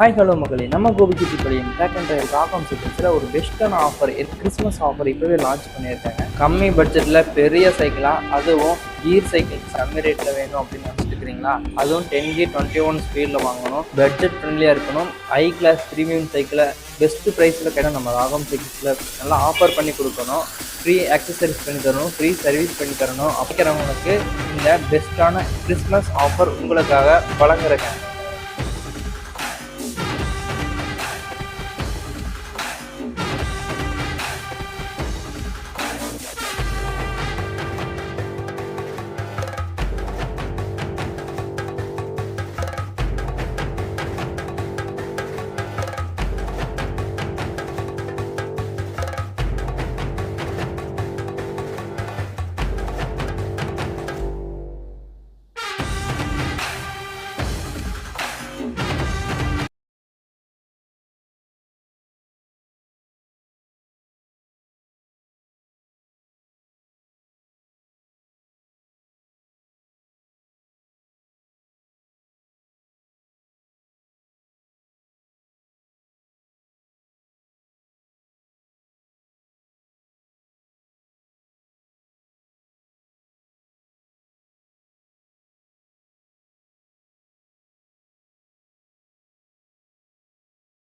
Hi hello மக்களே நம்ம கோபிக்கு பிள்ளையும் பேக் அண்ட் ட்ரைவ் ராகம் சைக்கிள்ஸில் ஒரு பெஸ்ட்டான ஆஃபர் கிறிஸ்மஸ் ஆஃபர் இப்போவே லான்ச் பண்ணியிருக்காங்க. கம்மி பட்ஜெட்டில் பெரிய சைக்கிளாக அதுவும் கீர் சைக்கிள் கம்மி ரேட்டில் வேணும் அப்படின்னு நினச்சிட்டு இருக்கிறீங்களா? அதுவும் டென் கி டுவெண்ட்டி ஒன் ஸ்பீடில் வாங்கணும். பட்ஜெட் ஃப்ரெண்ட்லியாக இருக்கணும். ஹை கிளாஸ் ப்ரீமியம் சைக்கிளை பெஸ்ட் ப்ரைஸில் கிடைக்கும் நம்ம ராகம் சைக்கிள்ஸில் நல்லா ஆஃபர் பண்ணி கொடுக்கணும். ஃப்ரீ அக்சசரிஸ் பண்ணி தரணும். ஃப்ரீ சர்வீஸ் பண்ணி தரணும். அப்படிங்கிறவங்களுக்கு இந்த பெஸ்ட்டான கிறிஸ்மஸ் ஆஃபர் உங்களுக்காக வழங்குறேங்க.